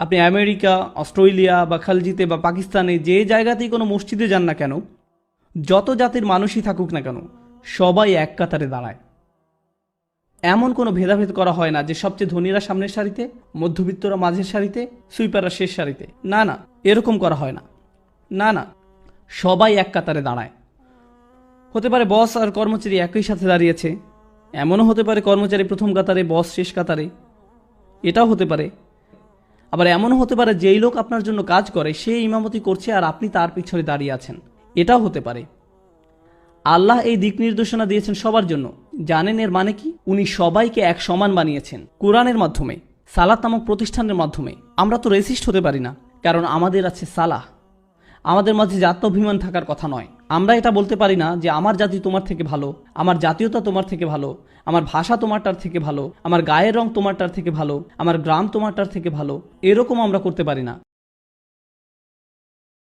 আপনি America, Australia বা খালজিতে বা পাকিস্তানে যে জায়গাতেই কোনো মসজিদে যান না কেন, যত জাতির মানুষই থাকুক না কেন, সবাই এক কাতারে দাঁড়ায়। এমন কোনো ভেদাভেদ করা হয় না যে সবচেয়ে ধনীরা সামনের সারিতে, মধ্যবিত্তরা মাঝের সারিতে, সুইপাররা শেষ সারিতে। না না, এরকম করা হয় না। না না, সবাই এক কাতারে দাঁড়ায়। হতে পারে বস আর কর্মচারী একই সাথে দাঁড়িয়েছে, এমনও হতে পারে কর্মচারী প্রথম কাতারে, বস শেষ কাতারে। এটাও হতে পারে আবার এমনও হতে পারে যেই লোক আপনার জন্য কাজ করে, সে ইমামতি করছে আর আপনি তার পিছনে দাঁড়িয়ে আছেন। এটাও হতে পারে। আল্লাহ এই দিক নির্দেশনা দিয়েছেন সবার জন্য। জানেন এর মানে কি? উনি সবাইকে এক সমান বানিয়েছেন, কোরআনের মাধ্যমে, সালাত নামক প্রতিষ্ঠানের মাধ্যমে। আমরা তো রেসিস্ট হতে পারি না, কারণ আমাদের আছে সালাহ। আমাদের মাঝে জাত্যাভিমান থাকার কথা নয়। আমরা এটা বলতে পারি না যে আমার জাতি তোমার থেকে ভালো, আমার জাতীয়তা তোমার থেকে ভালো, আমার ভাষা তোমারটার থেকে ভালো, আমার গায়ের রং তোমারটার থেকে ভালো, আমার গ্রাম তোমারটার থেকে ভালো, এরকম আমরা করতে পারি না।